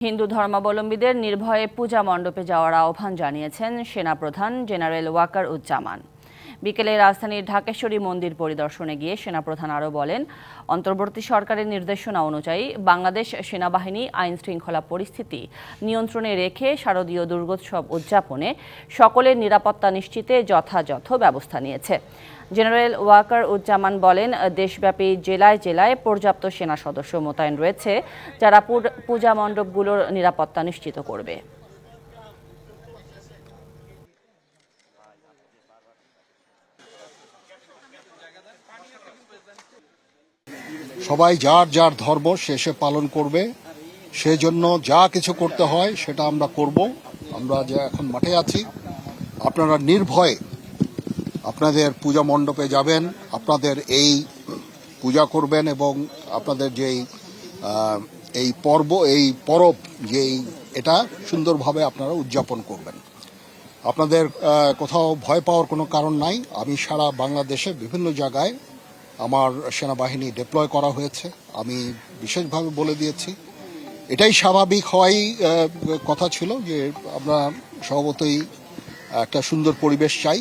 হিন্দু ধর্মাবলম্বীদের নির্ভয়ে পূজা মণ্ডপে যাওয়ার আহ্বান জানিয়েছেন সেনাপ্রধান জেনারেল ওয়াকার উজ্জামান বিকেলে রাজধানীর ঢাকেশ্বরী মন্দির পরিদর্শনে গিয়ে সেনাপ্রধান আরও বলেন, অন্তর্বর্তী সরকারের নির্দেশনা অনুযায়ী বাংলাদেশ সেনাবাহিনী আইন শৃঙ্খলা পরিস্থিতি নিয়ন্ত্রণে রেখে শারদীয় দুর্গোৎসব উদযাপনে সকলের নিরাপত্তা নিশ্চিতে যথাযথ ব্যবস্থা নিয়েছে। জেনারেল ওয়াকার উজ্জামান বলেন, দেশব্যাপী জেলায় জেলায় পর্যাপ্ত সেনা সদস্য মোতায়েন রয়েছে, যারা পূজা মণ্ডপগুলোর নিরাপত্তা নিশ্চিত করবে। সবাই যার যার ধর্ম শেষে পালন করবে। সেজন্য যা কিছু করতে হয় সেটা আমরা করব। আমরা যে এখন মাঠে আছি, আপনারা নির্ভয়ে আপনাদের পূজা মণ্ডপে যাবেন, আপনাদের এই পূজা করবেন এবং আপনাদের যেই এই পর্ব, এই পরব যেই, এটা সুন্দরভাবে আপনারা উদযাপন করবেন। আপনাদের কোথাও ভয় পাওয়ার কোনো কারণ নাই। আমি সারা বাংলাদেশে বিভিন্ন জায়গায় আমার সেনাবাহিনী ডিপ্লয় করা হয়েছে, আমি বিশেষভাবে বলে দিয়েছি। এটাই স্বাভাবিক হওয়াই কথা ছিল যে আমরা স্বভাবতই একটা সুন্দর পরিবেশ চাই।